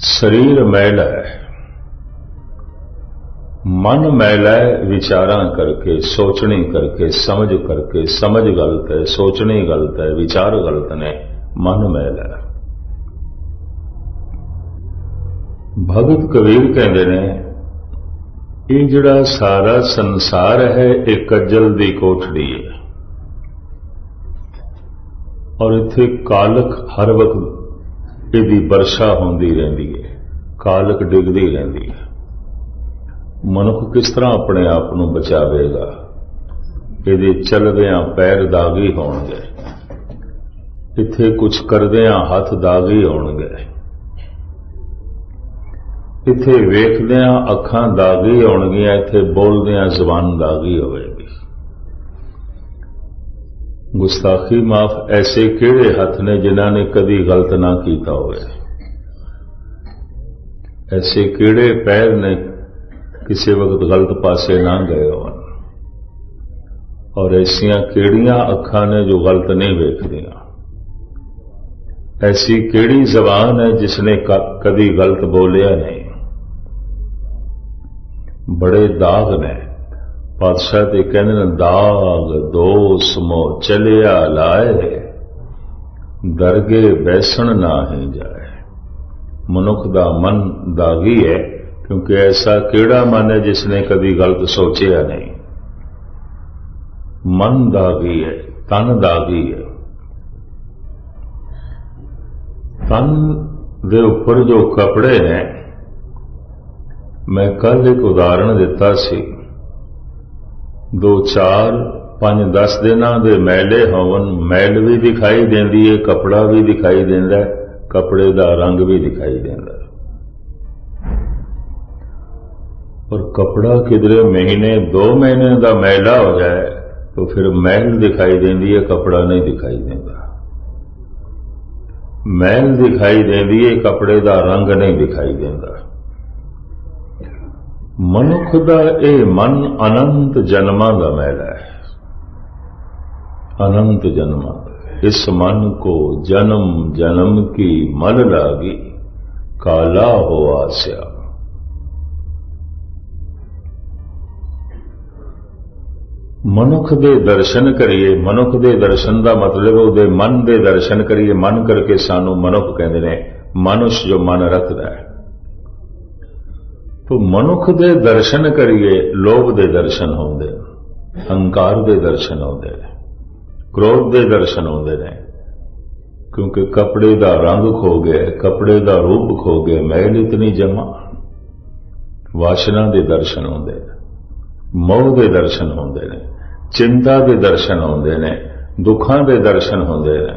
ਸਰੀਰ ਮੈਲਾ ਹੈ ਮਨ ਮੈਲਾ ਹੈ ਵਿਚਾਰਾਂ ਕਰਕੇ ਸੋਚਣੀ ਕਰਕੇ ਸਮਝ ਕਰਕੇ ਸਮਝ ਗਲਤ ਹੈ ਸੋਚਣੀ ਗਲਤ ਹੈ ਵਿਚਾਰ ਗਲਤ ਨੇ ਮਨ ਮੈਲਾ ਹੈ ਭਗਤ ਕਬੀਰ ਕਹਿੰਦੇ ਨੇ ਇਹ ਜਿਹੜਾ ਸਾਰਾ ਸੰਸਾਰ ਹੈ ਇਹ ਕੱਜਲ ਦੀ ਕੋਠੜੀ ਹੈ ਔਰ ਇੱਥੇ ਕਾਲਕ ਹਰ ਵਕਤ ਇਹਦੀ ਵਰਸ਼ਾ ਹੁੰਦੀ ਰਹਿੰਦੀ ਹੈ, ਕਾਲਕ ਡਿੱਗਦੀ ਰਹਿੰਦੀ ਹੈ। ਮਨੁੱਖ ਕਿਸ ਤਰ੍ਹਾਂ ਆਪਣੇ ਆਪ ਨੂੰ ਬਚਾਵੇਗਾ? ਇਹਦੇ ਚੱਲਦਿਆਂ ਪੈਰ ਦਾਗੀ ਹੋਣਗੇ। ਇੱਥੇ ਕੁਝ ਕਰਦਿਆਂ ਹੱਥ ਦਾਗੀ ਹੋਣਗੇ। ਇੱਥੇ ਵੇਖਦਿਆਂ ਅੱਖਾਂ ਦਾਗੀ ਹੋਣਗੀਆਂ, ਇੱਥੇ ਬੋਲਦਿਆਂ ਜ਼ੁਬਾਨ ਦਾਗੀ ਹੋਵੇਗੀ। ਗੁਸਤਾਖੀ ਮਾਫ ਐਸੇ ਕਿਹੜੇ ਹੱਥ ਨੇ ਜਿਨ੍ਹਾਂ ਨੇ ਕਦੀ ਗਲਤ ਨਾ ਕੀਤਾ ਹੋਵੇ? ਐਸੇ ਕਿਹੜੇ ਪੈਰ ਨੇ ਕਿਸੇ ਵਕਤ ਗਲਤ ਪਾਸੇ ਨਾ ਗਏ ਹੋਣ? ਔਰ ਐਸੀਆਂ ਕਿਹੜੀਆਂ ਅੱਖਾਂ ਨੇ ਜੋ ਗਲਤ ਨਹੀਂ ਵੇਖਦੀਆਂ? ਐਸੀ ਕਿਹੜੀ ਜ਼ਬਾਨ ਹੈ ਜਿਸ ਨੇ ਕਦੀ ਗਲਤ ਬੋਲਿਆ ਨਹੀਂ? ਬੜੇ ਦਾਗ ਨੇ। ਪਾਤਸ਼ਾਹ ਤੇ ਕਹਿੰਦੇ ਨੇ, ਦਾਗ ਦੋਸ ਮੋ ਚਲਿਆ ਲਾਏ, ਦਰਗੇ ਬੈਸਣ ਨਾ ਹੀ ਜਾਏ। ਮਨੁੱਖ ਦਾ ਮਨ ਦਾਗੀ ਹੈ, ਕਿਉਂਕਿ ਐਸਾ ਕਿਹੜਾ ਮਨ ਹੈ ਜਿਸ ਨੇ ਕਦੀ ਗਲਤ ਸੋਚਿਆ ਨਹੀਂ? ਮਨ ਦਾਗੀ ਹੈ, ਤਨ ਦਾਗੀ ਹੈ। ਤਨ ਦੇ ਉੱਪਰ ਜੋ ਕਪੜੇ ਨੇ, ਮੈਂ ਕੱਲ ਇੱਕ ਉਦਾਹਰਣ ਦਿੱਤਾ ਸੀ। ਦੋ ਚਾਰ, ਪੰਜ ਦਸ ਦਿਨਾਂ ਦੇ ਮੈਲੇ ਹੋਵਨ, ਮੈਲ ਵੀ ਦਿਖਾਈ ਦਿੰਦੀ ਹੈ ਕਪੜਾ ਵੀ ਦਿਖਾਈ ਦਿੰਦਾ ਕਪੜੇ ਦਾ ਰੰਗ ਵੀ ਦਿਖਾਈ ਦਿੰਦਾ ਪਰ ਕਪੜਾ ਕਿਦਰੇ ਮਹੀਨੇ, ਦੋ ਮਹੀਨੇ ਦਾ ਮੈਲਾ ਹੋ ਜਾਏ, ਤਾਂ ਫਿਰ ਮੈਲ ਦਿਖਾਈ ਦਿੰਦੀ ਹੈ ਕਪੜਾ ਨਹੀਂ ਦਿਖਾਈ ਦਿੰਦਾ। ਮੈਲ ਦਿਖਾਈ ਦਿੰਦੀ ਹੈ ਕਪੜੇ ਦਾ ਰੰਗ ਨਹੀਂ ਦਿਖਾਈ ਦਿੰਦਾ। देता मनुख का यह मन अनंत जन्मां का मैला है अनंत जन्मा इस मन को जन्म जन्म की मल लागी काला हो आस्या ਮਨੁੱਖ ਦੇ ਦਰਸ਼ਨ ਕਰੀਏ ਮਨੁੱਖ ਦੇ ਦਰਸ਼ਨ ਦਾ ਮਤਲਬ ਉਹਦੇ ਮਨ ਦੇ ਦਰਸ਼ਨ ਕਰੀਏ ਮਨ ਕਰਕੇ ਸਾਨੂੰ ਮਨੁੱਖ ਕਹਿੰਦੇ ਨੇ ਮਨੁਸ਼ ਜੋ ਮਨ ਰੱਖਦਾ ਹੈ ਤੋ ਮਨੁੱਖ ਦੇ ਦਰਸ਼ਨ ਕਰੀਏ ਲੋਭ ਦੇ ਦਰਸ਼ਨ ਹੁੰਦੇ ਹੰਕਾਰ ਦੇ ਦਰਸ਼ਨ ਹੁੰਦੇ ਨੇ ਕ੍ਰੋਧ ਦੇ ਦਰਸ਼ਨ ਹੁੰਦੇ ਨੇ ਕਿਉਂਕਿ ਕਪੜੇ ਦਾ ਰੰਗ ਖੋ ਗਿਆ ਕਪੜੇ ਦਾ ਰੂਪ ਖੋ ਗਿਆ ਮੈਲ ਇਤਨੀ ਜਮਾ ਵਾਸ਼ਨਾ ਦੇ ਦਰਸ਼ਨ ਹੁੰਦੇ ਨੇ ਮੋਹ ਦੇ ਦਰਸ਼ਨ ਹੁੰਦੇ ਨੇ ਚਿੰਤਾ ਦੇ ਦਰਸ਼ਨ ਹੁੰਦੇ ਨੇ ਦੁੱਖਾਂ ਦੇ ਦਰਸ਼ਨ ਹੁੰਦੇ ਨੇ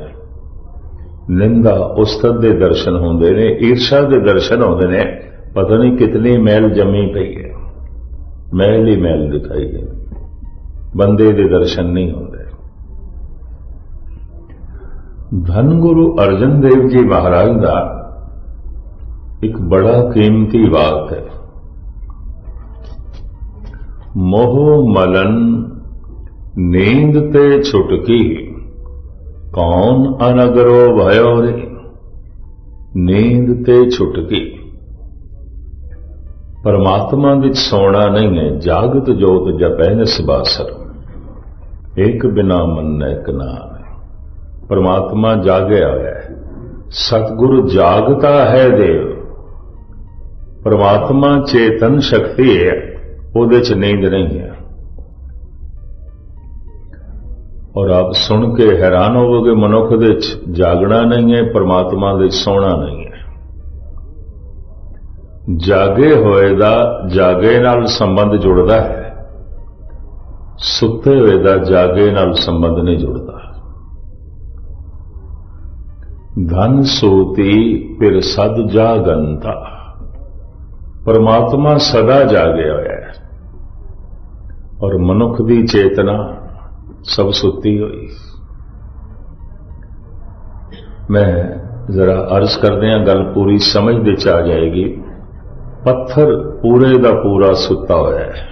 ਨਿੰਦਾ ਉਸਤਤ ਦੇ ਦਰਸ਼ਨ ਹੁੰਦੇ ਨੇ ਈਰਸ਼ਾ ਦੇ ਦਰਸ਼ਨ ਹੁੰਦੇ ਨੇ ਪਤਾ ਨਹੀਂ ਕਿਤਨੀ ਮੈਲ ਜਮੀ ਪਈ ਹੈ। ਮੈਲ ਹੀ ਮੈਲ ਦਿਖਾਈ ਦੇ ਬੰਦੇ ਦੇ ਦਰਸ਼ਨ ਨਹੀਂ ਹੁੰਦੇ। ਧੰਨ ਗੁਰੂ ਅਰਜਨ ਦੇਵ ਜੀ ਮਹਾਰਾਜ ਦਾ ਇੱਕ ਬੜਾ ਕੀਮਤੀ ਵਾਕ ਹੈ। ਮੋਹ ਮਲਨ ਨੀਂਦ ਤੇ ਛੁਟਕੀ, ਕੌਣ ਅਨਗਰੋ ਭਇਓ ਰੇ? ਨੀਂਦ ਤੇ ਛੁਟਕੀ। ਪਰਮਾਤਮਾ ਵਿੱਚ ਸੋਣਾ ਨਹੀਂ ਹੈ, ਜਾਗਤ ਜੋਤ ਜਪੈ ਨਿਸਬਾਸਰ ਇੱਕ ਬਿਨਾ ਮਨ ਇੱਕ ਨਾਮ ਪਰਮਾਤਮਾ ਜਾਗਿਆ ਹੋਇਆ ਹੈ। ਸਤਿਗੁਰੂ ਜਾਗਤਾ ਹੈ ਦੇਵ। ਪਰਮਾਤਮਾ ਚੇਤਨ ਸ਼ਕਤੀ ਹੈ, ਉਹਦੇ ਚ ਨੀਂਦ ਨਹੀਂ ਹੈ। ਔਰ ਆਪ ਸੁਣ ਕੇ ਹੈਰਾਨ ਹੋਵੋਗੇ, ਮਨੁੱਖ ਦੇ ਚ ਜਾਗਣਾ ਨਹੀਂ ਹੈ, ਪਰਮਾਤਮਾ ਦੇ ਸੋਣਾ ਨਹੀਂ ਹੈ। ਜਾਗੇ ਹੋਏ ਦਾ, ਜਾਗੇ ਨਾਲ ਸੰਬੰਧ ਜੁੜਦਾ ਹੈ। ਸੁੱਤੇ ਹੋਏ ਦਾ, ਜਾਗੇ ਨਾਲ ਸੰਬੰਧ ਨਹੀਂ ਜੁੜਦਾ। ਧਨ ਸੋਤੀ ਫਿਰ ਸਦ ਜਾਗੰਤਾ। ਪਰਮਾਤਮਾ ਸਦਾ ਜਾਗਿਆ ਹੋਇਆ ਹੈ। ਔਰ ਮਨੁੱਖ ਦੀ ਚੇਤਨਾ ਸਭ ਸੁੱਤੀ ਹੋਈ। ਮੈਂ ਜ਼ਰਾ ਅਰਜ਼ ਕਰਦੇ ਹਾਂ, ਗੱਲ ਪੂਰੀ ਸਮਝ ਦੇ ਚ ਆ ਜਾਏਗੀ। ਪੱਥਰ ਪੂਰੇ ਦਾ ਪੂਰਾ ਸੁੱਤਾ ਹੋਇਆ ਹੈ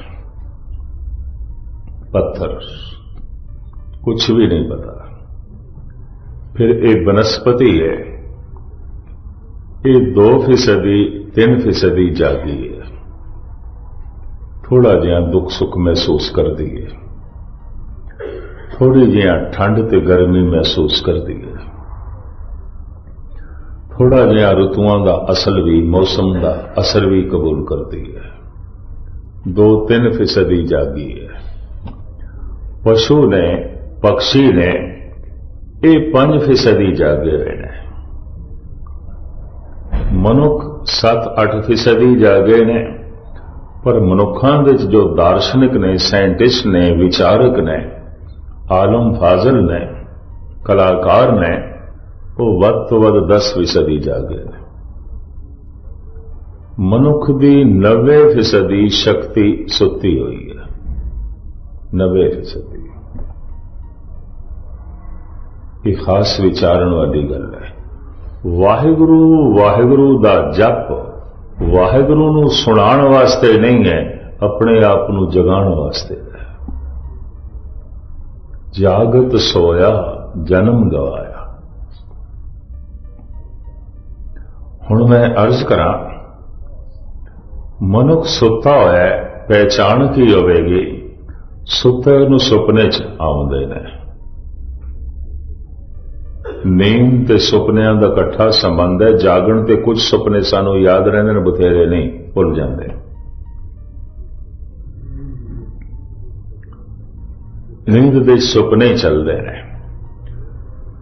ਪੱਥਰ ਕੁਝ ਵੀ ਨਹੀਂ ਪਤਾ ਫਿਰ ਇਹ ਬਨਸਪਤੀ ਹੈ ਇਹ 2% ਦੀ 3% ਦੀ ਜਾਗੀ ਹੈ ਥੋੜਾ ਜਿਹਾ ਦੁੱਖ ਸੁੱਖ ਮਹਿਸੂਸ ਕਰਦੀ ਹੈ ਥੋੜੀ ਜਿਹਾ ਠੰਡ ਤੇ ਗਰਮੀ ਮਹਿਸੂਸ ਕਰਦੀ ਹੈ ਥੋੜਾ ਜਿਹਾ ਰੁੱਤਾਂ ਦਾ ਅਸਲ ਵੀ, ਮੌਸਮ ਦਾ ਅਸਰ ਵੀ ਕਬੂਲ ਕਰਦੀ ਹੈ। 2-3 ਫੀਸਦੀ ਜਾਗੀ ਹੈ। ਪਸ਼ੂ ਨੇ ਪਕਸ਼ੀ ਨੇ ਇਹ 5 ਫੀਸਦੀ ਜਾਗੇ ਹੋਏ ਨੇ। ਮਨੁੱਖ 7-8 ਫੀਸਦੀ ਜਾਗੇ ਨੇ, ਪਰ ਮਨੁੱਖਾਂ ਦੇ ਵਿੱਚ ਜੋ ਦਾਰਸ਼ਨਿਕ ਨੇ, ਸਾਇੰਟਿਸਟ ਨੇ, ਵਿਚਾਰਕ ਨੇ, ਆਲਮ ਫਾਜ਼ਲ ਨੇ, ਕਲਾਕਾਰ ਨੇ ਉਹ ਵੱਧ ਤੋਂ ਵੱਧ 10 ਫੀਸਦੀ ਜਾਗੇ ਨੇ ਮਨੁੱਖ ਦੀ 90 ਫੀਸਦੀ ਸ਼ਕਤੀ ਸੁੱਤੀ ਹੋਈ ਹੈ। 90 ਫੀਸਦੀ। ਇਹ ਖਾਸ ਵਿਚਾਰਨ ਵਾਲੀ ਗੱਲ ਹੈ। ਵਾਹਿਗੁਰੂ ਵਾਹਿਗੁਰੂ ਦਾ ਜਪ ਵਾਹਿਗੁਰੂ ਨੂੰ ਸੁਣਾਉਣ ਵਾਸਤੇ ਨਹੀਂ ਹੈ, ਆਪਣੇ ਆਪ ਨੂੰ ਜਗਾਉਣ ਵਾਸਤੇ ਹੈ। ਜਾਗਤ ਸੋਇਆ, ਜਨਮ ਗਵਾਇਆ। ਹੁਣ ਮੈਂ ਅਰਜ਼ ਕਰਾਂ, ਮਨੁੱਖ ਸੁੱਤਾ ਹੋਇਆ ਪਹਿਚਾਣ ਕੀ ਹੋਵੇਗੀ? ਸੁੱਤੇ ਨੂੰ ਸੁਪਨੇ 'ਚ ਆਉਂਦੇ ਨੇ। ਨੀਂਦ ਤੇ ਸੁਪਨਿਆਂ ਦਾ ਇਕੱਠਾ ਸੰਬੰਧ ਹੈ, ਜਾਗਣ ਤੇ ਕੁਝ ਸੁਪਨੇ ਸਾਨੂੰ ਯਾਦ ਰਹਿੰਦੇ ਨੇ, ਬਥੇਰੇ ਨਹੀਂ ਭੁੱਲ ਜਾਂਦੇ। ਨੀਂਦ ਦੇ ਸੁਪਨੇ ਚੱਲਦੇ ਨੇ।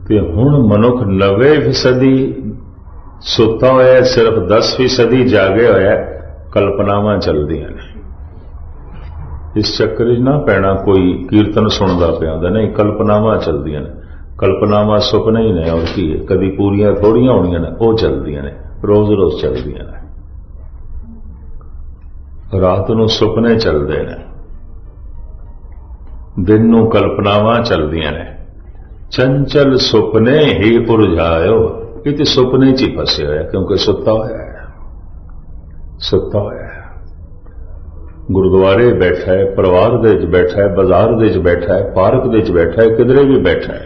ਤੇ ਹੁਣ ਮਨੁੱਖ 90% ਸੁੱਤਾ ਹੋਇਆ ਸਿਰਫ 10% ਜਾਗਿਆ ਹੋਇਆ ਕਲਪਨਾਵਾਂ ਚੱਲਦੀਆਂ ਨੇ। ਇਸ ਚੱਕਰ 'ਚ ਨਾ ਪੈਣਾ ਕੋਈ ਕੀਰਤਨ ਸੁਣਦਾ ਪਿਆ ਹੁੰਦਾ, ਨਹੀਂ, ਕਲਪਨਾਵਾਂ ਚੱਲਦੀਆਂ ਨੇ। ਕਲਪਨਾਵਾਂ ਸੁਪਨੇ ਹੀ ਨੇ ਔਰ ਕੀ ਹੈ। ਕਦੀ ਪੂਰੀਆਂ ਥੋੜੀਆਂ ਹੋਣੀਆਂ ਨੇ, ਉਹ ਚੱਲਦੀਆਂ ਨੇ, ਰੋਜ਼-ਰੋਜ਼ ਚੱਲਦੀਆਂ ਨੇ। ਰਾਤ ਨੂੰ ਸੁਪਨੇ ਚੱਲਦੇ ਨੇ। ਦਿਨ ਨੂੰ ਕਲਪਨਾਵਾਂ ਚੱਲਦੀਆਂ ਨੇ। ਚੰਚਲ ਸੁਪਨੇ ਹੀ ਉਰਝਾਇਓ। ਇਹ ਤੇ ਸੁਪਨੇ 'ਚ ਹੀ ਫਸੇ ਹੋਇਆ, ਕਿਉਂਕਿ ਸੁੱਤਾ ਹੋਇਆ ਹੈ। ਸੁੱਤਾ ਹੋਇਆ ਹੈ। ਗੁਰਦੁਆਰੇ ਬੈਠਾ ਹੈ, ਪਰਿਵਾਰ ਦੇ ਵਿੱਚ ਬੈਠਾ ਹੈ, ਬਾਜ਼ਾਰ ਦੇ ਵਿੱਚ ਬੈਠਾ ਹੈ, ਪਾਰਕ ਦੇ ਵਿੱਚ ਬੈਠਾ ਹੈ, ਕਿਧਰੇ ਵੀ ਬੈਠਾ ਹੈ।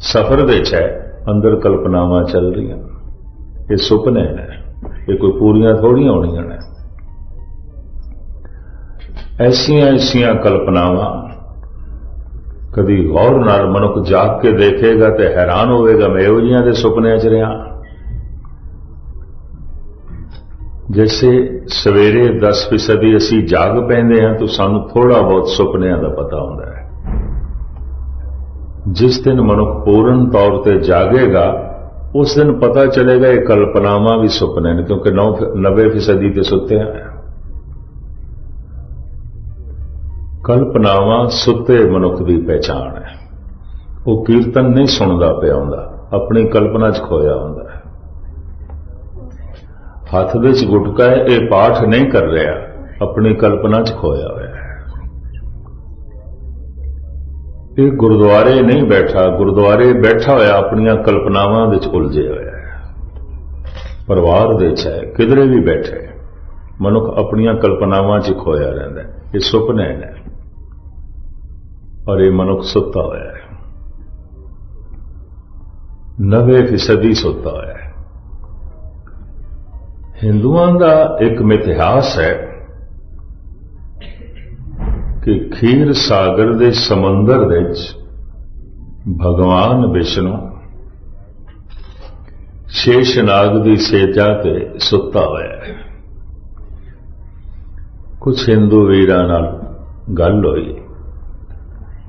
ਸਫ਼ਰ ਦੇ ਵਿੱਚ ਹੈ, ਅੰਦਰ ਕਲਪਨਾਵਾਂ ਚੱਲ ਰਹੀਆਂ। ਇਹ ਸੁਪਨੇ ਨੇ। ਇਹ ਕੋਈ ਪੂਰੀਆਂ ਥੋੜੀਆਂ ਹੋਣੀਆਂ ਨੇ। ਐਸੀਆਂ ਐਸੀਆਂ ਕਲਪਨਾਵਾਂ ਕਦੀ ਗੌਰ ਨਾਲ ਮਨੁੱਖ ਜਾਗ ਕੇ ਦੇਖੇਗਾ ਤੇ ਹੈਰਾਨ ਹੋਵੇਗਾ, ਮੈਂ ਇਹੋ ਜਿਹੀਆਂ ਦੇ ਸੁਪਨਿਆਂ 'ਚ ਰਿਹਾ। ਜੈਸੇ ਸਵੇਰੇ 10% ਅਸੀਂ ਜਾਗ ਪੈਂਦੇ ਹਾਂ, ਤਾਂ ਸਾਨੂੰ ਥੋੜਾ ਬਹੁਤ ਸੁਪਨਿਆਂ ਦਾ ਪਤਾ ਹੁੰਦਾ ਹੈ। ਜਿਸ ਦਿਨ ਮਨੁੱਖ ਪੂਰਨ ਤੌਰ ਤੇ ਜਾਗੇਗਾ, ਉਸ ਦਿਨ ਪਤਾ ਚੱਲੇਗਾ ਇਹ ਕਲਪਨਾਵਾਂ ਵੀ ਸੁਪਨੇ ਨੇ, ਕਿਉਂਕਿ 90% ਤੇ ਸੁੱਤੇ ਆ। ਕਲਪਨਾਵਾਂ ਸੁੱਤੇ ਮਨੁੱਖ ਦੀ ਪਹਿਚਾਣ ਹੈ। ਉਹ ਕੀਰਤਨ ਨਹੀਂ ਸੁਣਦਾ ਪਿਆ ਹੁੰਦਾ, ਆਪਣੀ ਕਲਪਨਾ 'ਚ ਖੋਇਆ ਹੁੰਦਾ ਹੈ। ਹੱਥ ਦੇ 'ਚ ਗੁਟਕਾ ਹੈ, ਇਹ ਪਾਠ ਨਹੀਂ ਕਰ ਰਿਹਾ, ਆਪਣੀ ਕਲਪਨਾ 'ਚ ਖੋਇਆ ਹੋਇਆ ਹੈ। ਇਹ ਗੁਰਦੁਆਰੇ ਨਹੀਂ ਬੈਠਾ, ਗੁਰਦੁਆਰੇ ਬੈਠਾ ਹੋਇਆ ਆਪਣੀਆਂ ਕਲਪਨਾਵਾਂ ਵਿੱਚ ਉਲਝੇ ਹੋਇਆ ਹੈ। ਪਰਿਵਾਰ ਦੇ 'ਚ ਹੈ, ਕਿਧਰੇ ਵੀ ਬੈਠੇ, ਮਨੁੱਖ ਆਪਣੀਆਂ ਕਲਪਨਾਵਾਂ 'ਚ ਖੋਇਆ ਰਹਿੰਦਾ ਇਹ ਸੁਪਨੇ ਨੇ। ਔਰ ਇਹ ਮਨੁੱਖ ਸੁੱਤਾ ਹੋਇਆ ਹੈ। 90% ਸੁੱਤਾ ਹੋਇਆ ਹੈ। ਹਿੰਦੂਆਂ ਦਾ ਇੱਕ ਮਿਥਿਹਾਸ ਹੈ ਕਿ ਖੀਰ ਸਾਗਰ ਦੇ ਸਮੁੰਦਰ ਵਿੱਚ ਭਗਵਾਨ ਵਿਸ਼ਨੂੰ ਸ਼ੇਸ਼ਨਾਗ ਦੀ ਸੇਜਾ ਤੇ ਸੁੱਤਾ ਹੋਇਆ ਹੈ। ਕੁਝ ਹਿੰਦੂ ਵੀਰਾਂ ਨਾਲ ਗੱਲ ਹੋਈ।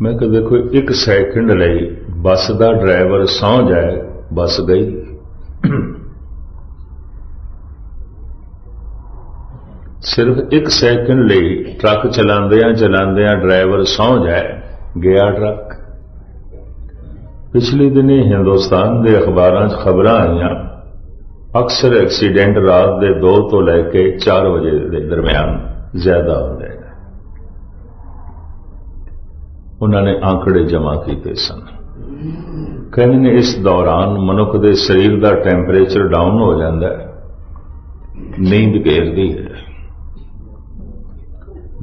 ਮੈਂ ਕਿਹਾ ਦੇਖੋ, ਇੱਕ ਸੈਕਿੰਡ ਲਈ ਬੱਸ ਦਾ ਡਰਾਈਵਰ ਸੌਂ ਜਾਏ, ਬੱਸ ਗਈ। ਸਿਰਫ ਇੱਕ ਸੈਕਿੰਡ ਲਈ ਟਰੱਕ ਚਲਾਉਂਦਿਆਂ ਚਲਾਉਂਦਿਆਂ ਡਰਾਈਵਰ ਸੌਂ ਜਾਏ, ਗਿਆ ਟਰੱਕ। ਪਿਛਲੇ ਦਿਨੀ ਹਿੰਦੁਸਤਾਨ ਦੇ ਅਖਬਾਰਾਂ 'ਚ ਖਬਰਾਂ ਆਈਆਂ, ਅਕਸਰ ਐਕਸੀਡੈਂਟ ਰਾਤ ਦੇ 2 ਤੋਂ ਲੈ ਕੇ 4 ਵਜੇ ਦੇ ਦਰਮਿਆਨ ਜ਼ਿਆਦਾ ਹੁੰਦੇ। ਉਹਨਾਂ ਨੇ ਆંકੜੇ ਜਮ੍ਹਾਂ ਕੀਤੇ ਸਨ। ਕਹਿੰਦੇ ਨੇ, ਇਸ ਦੌਰਾਨ ਮਨੁੱਖ ਦੇ ਸਰੀਰ ਦਾ ਟੈਂਪਰੇਚਰ ਡਾਊਨ ਹੋ ਜਾਂਦਾ ਹੈ। ਨੀਂਦ ਘੇਰਦੀ ਹੈ।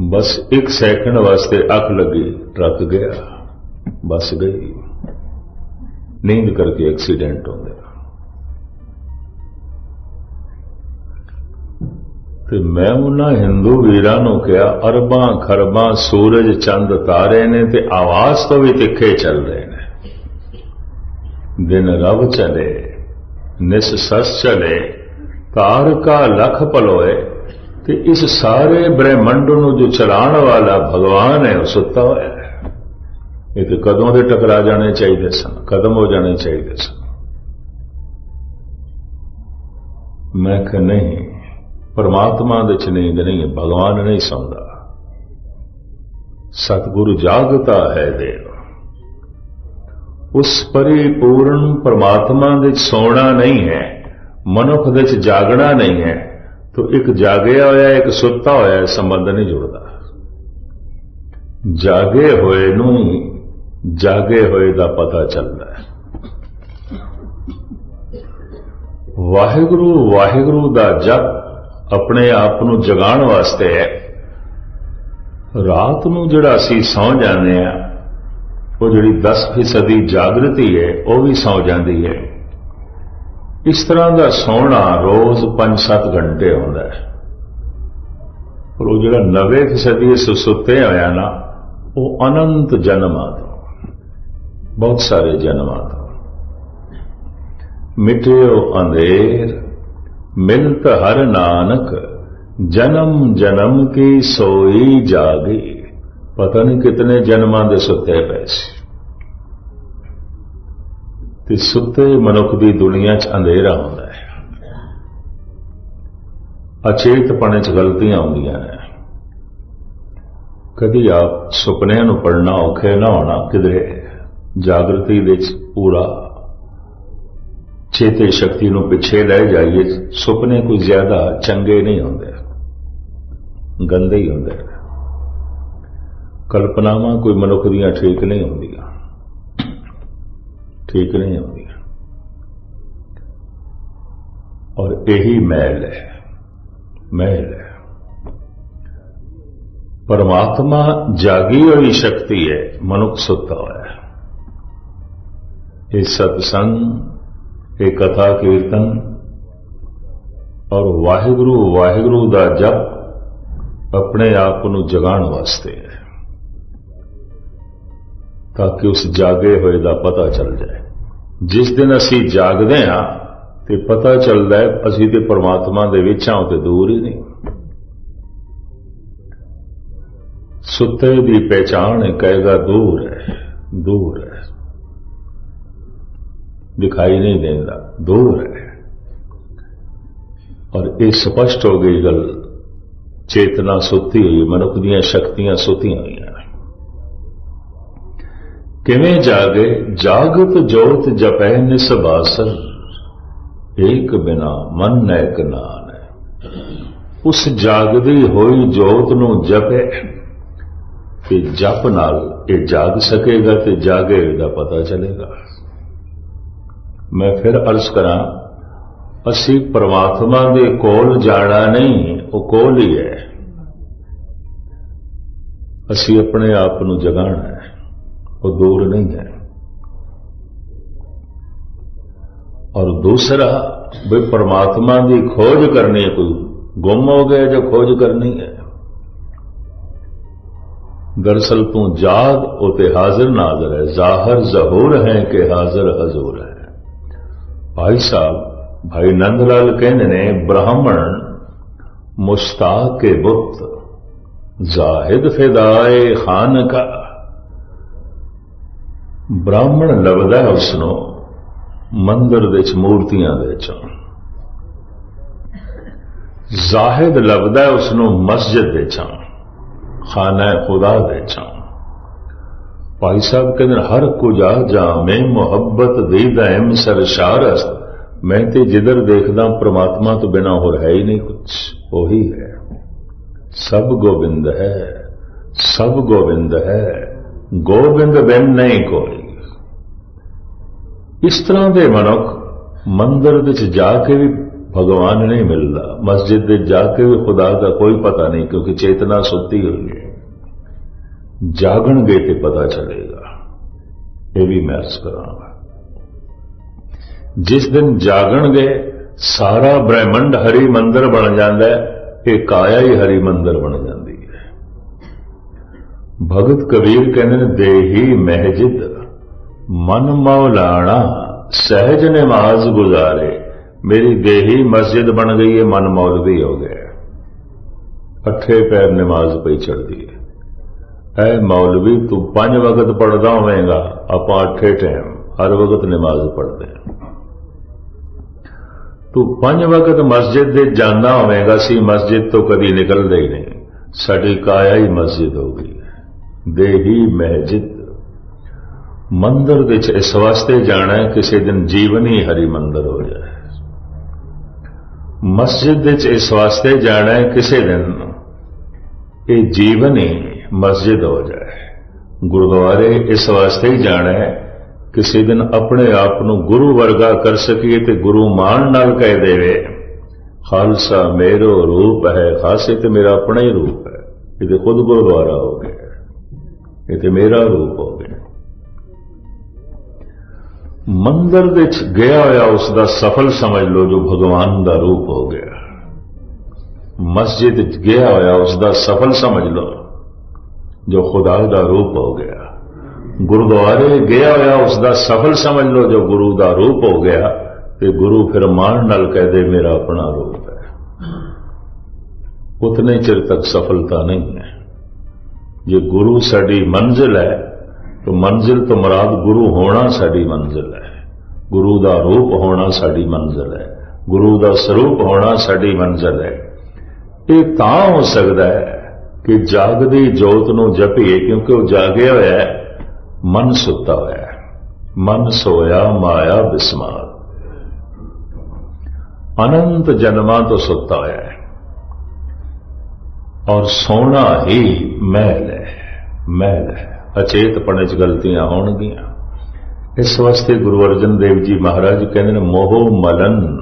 ਬਸ ਇੱਕ ਸੈਕਿੰਡ ਵਾਸਤੇ ਅੱਖ ਲੱਗੀ, ਟਰੱਕ ਗਿਆ, ਬਸ ਗਈ। ਨੀਂਦ ਕਰਕੇ ਐਕਸੀਡੈਂਟ ਹੁੰਦੇ ਤੇ ਮੈਂ ਉਹਨਾਂ ਹਿੰਦੂ ਵੀਰਾਂ ਨੂੰ ਕਿਹਾ, ਅਰਬਾਂ ਖਰਬਾਂ ਸੂਰਜ ਚੰਦ ਤਾਰੇ ਨੇ ਤੇ ਆਵਾਜ਼ ਤੋਂ ਵੀ ਤਿੱਖੇ ਚੱਲ ਰਹੇ ਨੇ। ਦਿਨ ਰਵ ਚਲੇ, ਨਿਸ ਸਸ ਚਲੇ ਤਾਰਕਾ ਲਖ ਪਲੋਏ, ਤੇ ਇਸ ਸਾਰੇ ਬ੍ਰਹਿਮੰਡ ਨੂੰ ਜੋ ਚਲਾਉਣ ਵਾਲਾ ਭਗਵਾਨ ਹੈ, ਉਹ ਸੁੱਤਾ ਹੋਇਆ ਹੈ। ਇਹ ਤੇ ਕਦੋਂ ਦੇ ਟਕਰਾ ਜਾਣੇ ਚਾਹੀਦੇ ਸਨ, ਕਦਮ ਹੋ ਜਾਣੇ ਚਾਹੀਦੇ ਸਨ। ਮੈਂ ਕਿ ਨਹੀਂ ਪਰਮਾਤਮਾ ਦੇ ਚ ਨੀਂਦ ਨਹੀਂ, ਭਗਵਾਨ ਨਹੀਂ ਸੌਂਦਾ। ਸਤਿਗੁਰੂ ਜਾਗਤਾ ਹੈ ਦੇਵ। ਉਸ ਪਰਿਪੂਰਨ ਪਰਮਾਤਮਾ ਦੇ ਸੌਣਾ ਨਹੀਂ ਹੈ, ਮਨੁੱਖ ਦੇ ਚ ਜਾਗਣਾ ਨਹੀਂ ਹੈ, ਤੋ ਇੱਕ ਜਾਗਿਆ ਹੋਇਆ, ਇੱਕ ਸੁੱਤਾ ਹੋਇਆ ਸੰਬੰਧ ਨਹੀਂ ਜੁੜਦਾ। ਜਾਗੇ ਹੋਏ ਨੂੰ ਜਾਗੇ ਹੋਏ ਦਾ ਪਤਾ ਚੱਲਦਾ ਹੈ। ਵਾਹਿਗੁਰੂ ਵਾਹਿਗੁਰੂ ਦਾ ਜਪ ਆਪਣੇ ਆਪ ਨੂੰ ਜਗਾਉਣ ਵਾਸਤੇ ਹੈ। ਰਾਤ ਨੂੰ ਜਿਹੜਾ ਅਸੀਂ ਸੌ ਜਾਂਦੇ ਆ ਉਹ ਜਿਹੜੀ 10 ਫੀਸਦੀ ਜਾਗਰਤੀ ਹੈ, ਉਹ ਵੀ ਸੌਂ ਜਾਂਦੀ ਹੈ। ਇਸ ਤਰ੍ਹਾਂ ਦਾ ਸੌਣਾ ਰੋਜ਼ 5-7 ਘੰਟੇ ਹੁੰਦਾ ਹੈ। ਪਰ ਉਹ ਜਿਹੜਾ 90% ਇਸ ਸੁੱਤੇ ਹੋਇਆ ਨਾ, ਉਹ ਅਨੰਤ ਜਨਮਾਂ ਤੋਂ ਬਹੁਤ ਸਾਰੇ ਜਨਮਾਂ ਤੋਂ ਮਿਟਿਓ ਅੰਧੇਰ ਮਿਲਤ ਹਰ ਨਾਨਕ, ਜਨਮ ਜਨਮ ਕੀ ਸੋਈ ਜਾਗੀ। ਪਤਾ ਨਹੀਂ ਕਿਤਨੇ ਜਨਮਾਂ ਦੇ ਸੁੱਤੇ ਪਏ ਸੀ। ਤੇ ਸੁੱਤੇ ਮਨੁੱਖ ਦੀ ਦੁਨੀਆ 'ਚ ਅੰਧੇਰਾ ਹੁੰਦਾ ਹੈ। ਅਚੇਤਪਣੇ 'ਚ ਗਲਤੀਆਂ ਹੁੰਦੀਆਂ ਨੇ। ਕਦੀ ਆਪ ਸੁਪਨਿਆਂ ਨੂੰ ਪੜਨਾ ਔਖੇ ਨਾ ਹੋਣਾ ਕਿਧਰੇ। ਜਾਗਰਤੀ ਦੇ ਵਿੱਚ ਪੂਰਾ ਚੇਤੇ ਸ਼ਕਤੀ ਨੂੰ ਪਿੱਛੇ ਲੈ ਜਾਈਏ ਸੁਪਨੇ ਕੋਈ ਜ਼ਿਆਦਾ ਚੰਗੇ ਨਹੀਂ ਹੁੰਦੇ ਗੰਦੇ ਹੀ ਹੁੰਦੇ ਕਲਪਨਾਵਾਂ ਕੋਈ ਮਨੁੱਖ ਦੀਆਂ ਠੀਕ ਨਹੀਂ ਹੁੰਦੀਆਂ ਠੀਕ ਨਹੀਂ ਹੁੰਦੀਆਂ ਔਰ ਇਹੀ ਮੈਲ ਹੈ ਮੈਲ ਹੈ ਪਰਮਾਤਮਾ ਜਾਗੀ ਹੋਈ ਸ਼ਕਤੀ ਹੈ ਮਨੁੱਖ ਸੁੱਤਾ ਹੋਇਆ ਹੈ ਇਹ ਸਤਸੰਗ ਇਹ ਕਥਾ ਕੀਰਤਨ ਔਰ ਵਾਹਿਗੁਰੂ ਵਾਹਿਗੁਰੂ ਦਾ ਜਪ ਆਪਣੇ ਆਪ ਨੂੰ ਜਗਾਉਣ ਵਾਸਤੇ ਹੈ ਤਾਂ ਕਿ ਉਸ ਜਾਗੇ ਹੋਏ ਦਾ ਪਤਾ ਚੱਲ ਜਾਏ। ਜਿਸ ਦਿਨ ਅਸੀਂ ਜਾਗਦੇ ਹਾਂ ਤੇ ਪਤਾ ਚੱਲਦਾ ਹੈ ਅਸੀਂ ਤੇ ਪਰਮਾਤਮਾ ਦੇ ਵਿੱਚ ਹਾਂ ਤੇ ਦੂਰ ਹੀ ਨਹੀਂ। ਸੁੱਤੇ ਦੀ ਪਹਿਚਾਣ ਕਹੇਗਾ ਦੂਰ ਹੈ ਦੂਰ ਹੈ। ਦਿਖਾਈ ਨਹੀਂ ਦਿੰਦਾ ਦੂਰ ਹੈ ਔਰ ਇਹ ਸਪਸ਼ਟ ਹੋ ਗਈ ਗੱਲ ਚੇਤਨਾ ਸੁੱਤੀ ਹੋਈ ਮਨੁੱਖ ਦੀਆਂ ਸ਼ਕਤੀਆਂ ਸੁੱਤੀਆਂ ਹੋਈਆਂ ਕਿਵੇਂ ਜਾਗੇ ਜਾਗਤ ਜੋਤ ਜਪੈ ਨਿਸਬਾਸਰ ਏਕ ਬਿਨਾ ਮਨ ਨੈਕ ਨਾਨ ਉਸ ਜਾਗਦੀ ਹੋਈ ਜੋਤ ਨੂੰ ਜਪੇ ਤੇ ਜਪ ਨਾਲ ਇਹ ਜਾਗ ਸਕੇਗਾ ਤੇ ਜਾਗੇ ਦਾ ਪਤਾ ਚਲੇਗਾ ਮੈਂ ਫਿਰ ਅਰਜ਼ ਕਰਾਂ, ਅਸੀਂ ਪ੍ਰਮਾਤਮਾ ਦੇ ਕੋਲ ਜਾਣਾ ਨਹੀਂ, ਉਹ ਕੋਲ ਹੀ ਹੈ। ਅਸੀਂ ਆਪਣੇ ਆਪ ਨੂੰ ਜਗਾਉਣਾ ਹੈ, ਉਹ ਦੂਰ ਨਹੀਂ ਹੈ। ਔਰ ਦੂਸਰਾ, ਵੀ ਪਰਮਾਤਮਾ ਦੀ ਖੋਜ ਕਰਨੀ ਹੈ, ਕੋਈ ਗੁੰਮ ਹੋ ਗਿਆ ਜੋ ਖੋਜ ਕਰਨੀ ਹੈ। ਦਰਸਲ ਤੂੰ ਜਾਗ ਉਹ ਤੇ ਹਾਜ਼ਰ ਨਾਜ਼ਰ ਹੈ, ਜ਼ਾਹਰ ਜ਼ਹੂਰ ਹੈ ਕਿ ਹਾਜ਼ਰ ਹਜ਼ੂਰ ਹੈ। ਭਾਈ ਸਾਹਿਬ, ਭਾਈ ਨੰਦ ਲਾਲ ਕਹਿੰਦੇ ਨੇ, ਬ੍ਰਾਹਮਣ ਮੁਸ਼ਤਾਕ ਕੇ ਬੁੱਤ, ਜ਼ਾਹਿਦ ਫਿਦਾਏ ਖਾਨ ਬ੍ਰਾਹਮਣ ਲੱਭਦਾ ਹੈ ਉਸ ਨੂੰ ਮੰਦਰ ਵਿੱਚ, ਮੂਰਤੀਆਂ ਦੇ ਵਿੱਚ। ਜ਼ਾਹਿਦ ਲੱਭਦਾ ਹੈ ਉਸ ਨੂੰ ਮਸਜਿਦ ਦੇ ਵਿੱਚ, ਖਾਨਾ ਖੁਦਾ ਦੇ ਵਿੱਚ। ਭਾਈ ਸਾਹਿਬ ਕਹਿੰਦੇ ਹਰ ਕੋ ਜਾ ਜਾਮੇ, ਮੁਹੱਬਤ ਦੀਦਾ ਐਮ ਸਰਸ਼ਾਰਸ। ਮੈਂ ਤੇ ਜਿੱਧਰ ਦੇਖਦਾ, ਪ੍ਰਮਾਤਮਾ ਤੋਂ ਬਿਨਾ ਹੋਰ ਹੈ ਹੀ ਨਹੀਂ ਕੁਝ ਉਹੀ ਹੈ। ਸਭ ਗੋਬਿੰਦ ਹੈ। ਸਭ ਗੋਬਿੰਦ ਹੈ। ਗੋਬਿੰਦ ਬਿਨ ਨਹੀਂ ਕੋਈ। ਇਸ ਤਰ੍ਹਾਂ ਦੇ ਮਨੁੱਖ ਮੰਦਰ ਵਿੱਚ ਜਾ ਕੇ ਵੀ ਭਗਵਾਨ ਨਹੀਂ ਮਿਲਦਾ। ਮਸਜਿਦ ਦੇ ਜਾ ਕੇ ਵੀ ਖੁਦਾ ਦਾ ਕੋਈ ਪਤਾ ਨਹੀਂ, ਕਿਉਂਕਿ ਚੇਤਨਾ ਸੁੱਤੀ ਹੋਈ ਹੈ। ਜਾਗਣਗੇ ਤੇ ਪਤਾ ਚੱਲੇਗਾ। ਇਹ ਵੀ ਮੈਂ ਅਰਜ਼ ਕਰਾਂਗਾ। ਜਿਸ ਦਿਨ ਜਾਗਣਗੇ, ਸਾਰਾ ਬ੍ਰਹਿਮੰਡ ਹਰੀ ਮੰਦਰ ਬਣ ਜਾਂਦਾ ਹੈ, ਇਹ ਕਾਇਆ ਹੀ ਹਰੀ ਮੰਦਰ ਬਣ ਜਾਂਦੀ ਹੈ। ਭਗਤ ਕਬੀਰ ਕਹਿੰਦੇ ਨੇ, ਦੇਹੀ ਮਹਿਜਿਦ, ਮਨ ਮੌਲਾਣਾ, ਸਹਿਜ ਨਮਾਜ਼ ਗੁਜ਼ਾਰੇ, ਮੇਰੀ ਦੇਹੀ ਮਸਜਿਦ ਬਣ ਗਈ ਹੈ, ਮਨ ਮੌਲਵੀ ਹੋ ਗਿਆ ਅੱਠੇ ਪੈਰ ਨਮਾਜ਼ ਪਈ ਚੜਦੀ ਹੈ। ਐ ਮੌਲਵੀ, ਤੂੰ ਪੰਜ ਵਕਤ ਪੜਦਾ ਹੋਵੇਂਗਾ, ਆਪਾਂ ਅੱਠੇ ਟਾਈਮ ਹਰ ਵਕਤ ਨਮਾਜ਼ ਪੜਦੇ ਹਾਂ। ਤੂੰ ਪੰਜ ਵਕਤ ਮਸਜਿਦ ਦੇ ਜਾਂਦਾ ਹੋਵੇਂਗਾ, ਸੀ ਮਸਜਿਦ ਤੋਂ ਕਦੀ ਨਿਕਲਦੇ ਹੀ ਨਹੀਂ। ਸਾਡੀ ਕਾਇਆ ਹੀ ਮਸਜਿਦ ਹੋ ਗਈ ਦੇਹੀ ਮਸਜਿਦ ਮੰਦਰ ਵਿੱਚ ਇਸ ਵਾਸਤੇ ਜਾਣਾ ਕਿਸੇ ਦਿਨ ਜੀਵਨ ਹੀ ਹਰੀ ਮੰਦਰ ਹੋ ਜਾਏ। ਮਸਜਿਦ ਵਿੱਚ ਇਸ ਵਾਸਤੇ ਜਾਣਾ ਕਿਸੇ ਦਿਨ ਇਹ ਜੀਵਨ ਹੀ ਮਸਜਿਦ ਹੋ ਜਾਏ। ਗੁਰਦੁਆਰੇ ਇਸ ਵਾਸਤੇ ਹੀ ਜਾਣਾ ਹੈ, ਕਿਸੇ ਦਿਨ ਆਪਣੇ ਆਪ ਨੂੰ ਗੁਰੂ ਵਰਗਾ ਕਰ ਸਕੀਏ ਤੇ ਗੁਰੂ ਮਾਨ ਨਾਲ ਕਹਿ ਦੇਵੇ, ਖਾਲਸਾ ਮੇਰੋ ਰੂਪ ਹੈ ਖਾਸੇ ਤੇ ਮੇਰਾ ਆਪਣਾ ਹੀ ਰੂਪ ਹੈ, ਇਹ ਤੇ ਖੁਦ ਗੁਰਦੁਆਰਾ ਹੋ ਗਿਆ ਇਹ ਤੇ ਮੇਰਾ ਰੂਪ ਹੋ ਗਿਆ ਮੰਦਰ ਵਿੱਚ ਗਿਆ ਹੋਇਆ ਉਸ ਦਾ ਸਫਲ ਸਮਝ ਲਓ ਜੋ ਭਗਵਾਨ ਦਾ ਰੂਪ ਹੋ ਗਿਆ। ਮਸਜਿਦ ਵਿੱਚ ਗਿਆ ਹੋਇਆ ਉਸ ਦਾ ਸਫਲ ਸਮਝ ਲਓ। ਜੋ ਖੁਦਾ ਦਾ ਰੂਪ ਹੋ ਗਿਆ। ਗੁਰਦੁਆਰੇ ਗਿਆ ਹੋਇਆ ਉਸ ਦਾ ਸਫਲ ਸਮਝ ਲਓ ਜੋ ਗੁਰੂ ਦਾ ਰੂਪ ਹੋ ਗਿਆ, ਤੇ ਗੁਰੂ ਫਿਰ ਮਾਣ ਨਾਲ ਕਹਿ ਦੇ ਮੇਰਾ ਆਪਣਾ ਰੂਪ ਹੈ। ਉਤਨੇ ਚਿਰ ਤੱਕ ਸਫਲਤਾ ਨਹੀਂ ਹੈ। ਜੇ ਗੁਰੂ ਸਾਡੀ ਮੰਜ਼ਿਲ ਹੈ, ਤਾਂ ਮੰਜ਼ਿਲ ਤੋਂ ਮਰਾਦ ਗੁਰੂ ਹੋਣਾ ਸਾਡੀ ਮੰਜ਼ਿਲ ਹੈ। ਗੁਰੂ ਦਾ ਰੂਪ ਹੋਣਾ ਸਾਡੀ ਮੰਜ਼ਿਲ ਹੈ। ਗੁਰੂ ਦਾ ਸਰੂਪ ਹੋਣਾ ਸਾਡੀ ਮੰਜ਼ਿਲ ਹੈ। ਇਹ ਤਾਂ ਹੋ ਸਕਦਾ ਹੈ ਕਿ ਜਾਗਦੀ ਜੋਤ ਨੂੰ ਜਪੀਏ, ਕਿਉਂਕਿ ਉਹ ਜਾਗਿਆ ਹੋਇਆ ਹੈ, ਮਨ ਸੁੱਤਾ ਹੋਇਆ ਹੈ। ਮਨ ਸੋਇਆ, ਮਾਇਆ ਬਿਸਮਾਰ ਅਨੰਤ ਜਨਮਾਂ ਤੋਂ ਸੁੱਤਾ ਹੋਇਆ ਹੈ। ਔਰ ਸੋਣਾ ਹੀ ਮਹਿਲ ਹੈ ਮਹਿਲ ਹੈ। ਅਚੇਤਪਣੇ ਚ ਗਲਤੀਆਂ ਹੋਣਗੀਆਂ। ਇਸ ਵਾਸਤੇ ਗੁਰੂ ਅਰਜਨ ਦੇਵ ਜੀ ਮਹਾਰਾਜ ਕਹਿੰਦੇ ਨੇ, ਮੋਹ ਮਲਨ,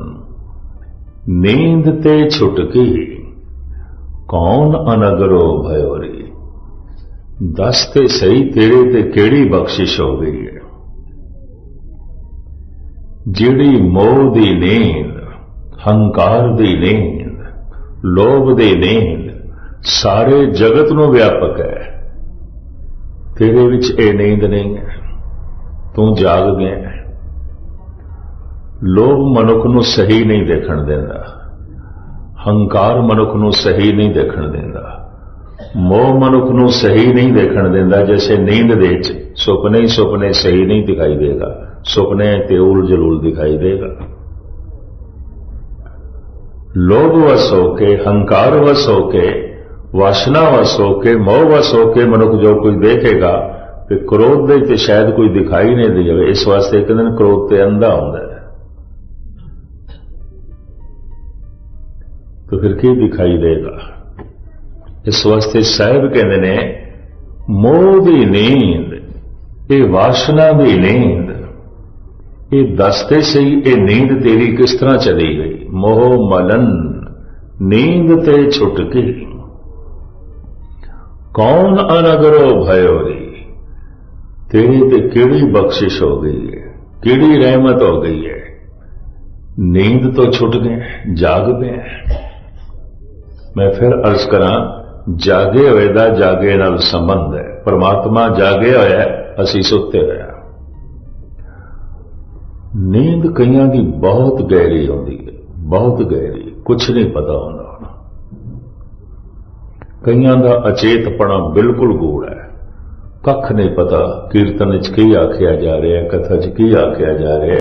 ਨੀਂਦ ਤੇ ਛੁਟਕੀ। ਕੌਣ ਅਨਗਰੋ ਭਇਓਰੀ? ਦੱਸ ਤੇ ਸਹੀ ਤੇਰੇ ਤੇ ਕਿਹੜੀ ਬਖਸ਼ਿਸ਼ ਹੋ ਗਈ ਹੈ? ਜਿਹੜੀ ਮੋਹ ਦੀ ਨੀਂਦ ਹੰਕਾਰ ਦੀ ਨੀਂਦ ਲੋਭ ਦੀ ਨੀਂਦ ਸਾਰੇ ਜਗਤ ਨੂੰ ਵਿਆਪਕ ਹੈ। ਤੇਰੇ ਵਿੱਚ ਇਹ ਨੀਂਦ ਨਹੀਂ ਹੈ। ਤੂੰ ਜਾਗ ਗਿਆ ਲੋਭ ਮਨੁੱਖ ਨੂੰ ਸਹੀ ਨਹੀਂ ਦੇਖਣ ਦਿੰਦਾ। ਹੰਕਾਰ ਮਨੁੱਖ ਨੂੰ ਸਹੀ ਨਹੀਂ ਦੇਖਣ ਦਿੰਦਾ। ਮੋਹ ਮਨੁੱਖ ਨੂੰ ਸਹੀ ਨਹੀਂ ਦੇਖਣ ਦਿੰਦਾ ਜਿਵੇਂ ਨੀਂਦ ਦੇ ਵਿੱਚ ਸੁਪਨੇ ਹੀ ਸੁਪਨੇ ਸਹੀ ਨਹੀਂ ਦਿਖਾਈ ਦੇਗਾ। ਸੁਪਨੇ ਤੇ ਉਲ ਜਲੂਲ ਦਿਖਾਈ ਦੇਗਾ। ਲੋਭ ਵਸ ਹੋ ਕੇ, ਹੰਕਾਰ ਵਸ ਹੋ ਕੇ, ਵਾਸ਼ਨਾ ਵਸ ਹੋ ਕੇ, ਮੋਹ ਵਸ ਹੋ ਕੇ ਮਨੁੱਖ ਜੋ ਕੁਝ ਦੇਖੇਗਾ, ਤੇ ਕ੍ਰੋਧ ਦੇ ਤੇ ਸ਼ਾਇਦ ਕੋਈ ਦਿਖਾਈ ਨਹੀਂ ਦੇਵੇ। ਇਸ ਵਾਸਤੇ ਕਹਿੰਦੇ ਨੇ ਕ੍ਰੋਧ ਤੇ ਅੰਧਾ ਹੁੰਦਾ ਹੈ। तो फिर ਕੀ ਦਿਖਾਈ ਦੇਗਾ ਇਸ ਵਾਸਤੇ ਸਾਹਿਬ ਕਹਿੰਦੇ ਨੇ ਮੋਹ ਦੀ ਨੀਂਦ ਇਹ ਵਾਸ਼ਨਾ ਦੀ ਨੀਂਦ ਇਹ ਦੱਸਦੇ ਸਹੀ ਇਹ ਨੀਂਦ ਤੇਰੀ ਕਿਸ ਤਰ੍ਹਾਂ ਚਲੀ ਗਈ ਮੋਹ ਮਲਨ ਨੀਂਦ ਤੇ ਛੁੱਟ ਗਈ ਕੌਣ ਅਨਗਰੋ ਭਇਓਰੀ ਤੇਰੀ ਤੇ ਕਿਹੜੀ ਬਖਸ਼ਿਸ਼ ਹੋ ਗਈ ਹੈ ਕਿਹੜੀ ਰਹਿਮਤ ਹੋ ਗਈ ਹੈ ਨੀਂਦ ਤੋਂ ਛੁੱਟ ਗਏ ਜਾਗ ਗਏ ਮੈਂ ਫਿਰ ਅਰਜ਼ ਕਰਾਂ, ਜਾਗੇ ਹੋਏ ਦਾ ਜਾਗੇ ਨਾਲ ਸੰਬੰਧ ਹੈ। ਪਰਮਾਤਮਾ ਜਾਗੇ ਹੋਇਆ ਅਸੀਂ ਸੁੱਤੇ ਹੋਇਆ ਨੀਂਦ ਕਈਆਂ ਦੀ ਬਹੁਤ ਗਹਿਰੀ ਹੁੰਦੀ ਹੈ, ਬਹੁਤ ਗਹਿਰੀ ਕੁਝ ਨਹੀਂ ਪਤਾ ਹੁੰਦਾ ਉਹਨਾਂ ਕਈਆਂ ਦਾ ਅਚੇਤਪਣਾ ਬਿਲਕੁਲ ਗੂੜ ਹੈ। ਕੱਖ ਨਹੀਂ ਪਤਾ ਕੀਰਤਨ ਵਿੱਚ ਕੀ ਆਖਿਆ ਜਾ ਰਿਹਾ, ਕਥਾ 'ਚ ਕੀ ਆਖਿਆ ਜਾ ਰਿਹਾ।